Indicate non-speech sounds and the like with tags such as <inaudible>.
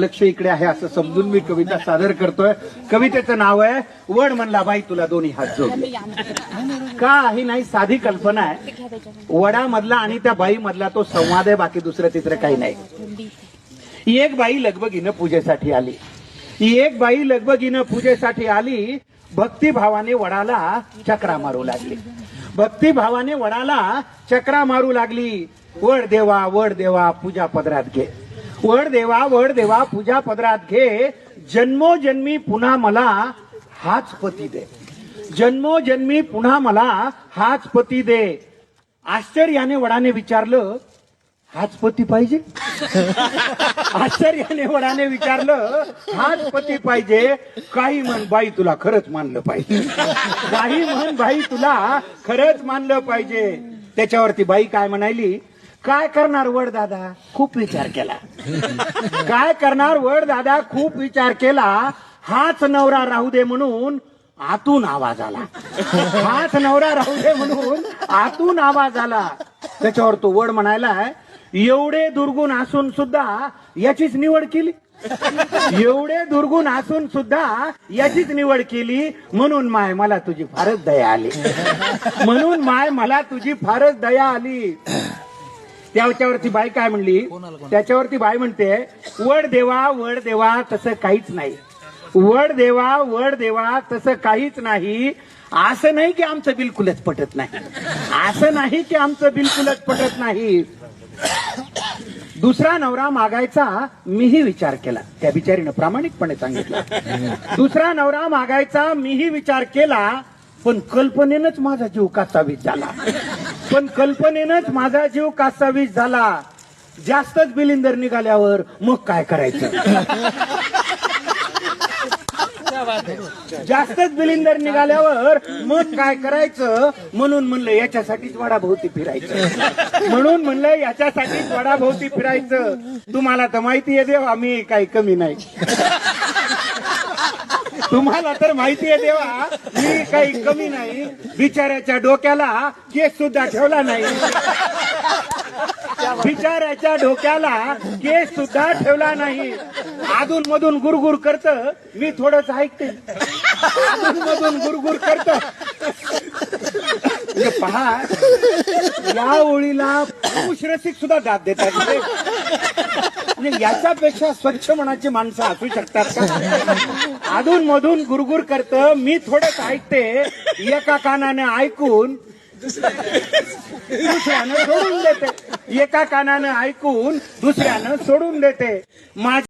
लक्ष इकडे आहे असं समजून मी कविता सादर करतोय. कवितेचं नाव आहे वड म्हणला बाई तुला दोन्ही हात जोड. का ही नाही साधी कल्पना आहे. वडामधला आणि त्या बाई मधला तो संवाद आहे बाकी दुसरं तिसरं काही नाही. एक बाई लगबगीनं पूजेसाठी आली. एक बाई लगबगीनं पूजेसाठी आली भक्तिभावाने वडाला चक्रा मारू लागली. भक्तिभावाने वडाला चक्रा मारू लागली. वड देवा वड देवा पूजा पदरात घे. वड देवा वड देवा पूजा पदरात घे. जन्मोजन्मी पुन्हा मला हाच पती दे. जन्मोजन्मी पुन्हा मला हाच पती दे. आश्चर्याने वडाने विचारलं हाच पती पाहिजे? <laughs> आश्चर्याने वडाने विचारलं हाच पती पाहिजे. काही म्हण बाई तुला खरंच मानलं पाहिजे. काही म्हण बाई तुला खरंच मानलं पाहिजे. त्याच्यावरती बाई काय म्हणाली काय करणार वड दादा? खूप विचार केला. काय करणार वड दादा? खूप विचार केला. हाच नवरा राहू दे म्हणून आतून आवाज आला. हाच नवरा राहू दे म्हणून आतून आवाज आला. त्याच्यावर तो वड म्हणायला एवढे दुर्गुण असून सुद्धा याचीच निवड केली. एवढे दुर्गुण असून सुद्धा याचीच निवड केली. म्हणून माय मला तुझी फारच दया आली. म्हणून माय मला तुझी फारच दया आली. त्याच्यावरती बाई काय म्हणली? त्याच्यावरती बाई म्हणते वड देवा वड देवा तसं काहीच नाही. वड देवा वड देवा तसं काहीच नाही. असं नाही की आमचं बिलकुलच पटत नाही. असं नाही की आमचं बिलकुलच पटत नाही. दुसरा नवरा मागायचा मीही विचार केला. त्या बिचारीनं प्रामाणिकपणे सांगितलं. दुसरा नवरा मागायचा मीही विचार केला पण कल्पनेनंच माझा जीव कासावीस झाला. पण कल्पनेनंच माझा जीव कासावीस झाला. जास्तच बिलिंदर निघाल्यावर मग काय करायचं? जास्तच बिलिंदर निघाल्यावर मग काय करायचं? म्हणून म्हणलं याच्यासाठीच वडाभोवती फिरायचं. म्हणून म्हणलं याच्यासाठीच वडाभोवती फिरायचं. तुम्हाला तर माहिती आहे देव आम्ही काही कमी नाही. तुम्हाला तर माहिती आहे देवा मी काही कमी नाही. बिचाऱ्याच्या डोक्याला केस सुद्धा ठेवला नाही. बिचाऱ्याच्या डोक्याला केस सुद्धा ठेवला नाही. अधून मधून गुरगुर करत मी थोडंच ऐकते. अधून मधून गुरगुर करत. म्हणजे पहा या ओळीला पुरुष रसिक सुद्धा दाद देतात. म्हणजे याच्यापेक्षा स्वच्छ मनाची माणसं असू शकतात का? अधून मधून गुरगुर करत. मी थोडंच ऐकते. एका कानाने ऐकून दुसऱ्यानं सोडून देते. एका कानानं ऐकून दुसऱ्यानं सोडून देते. माझ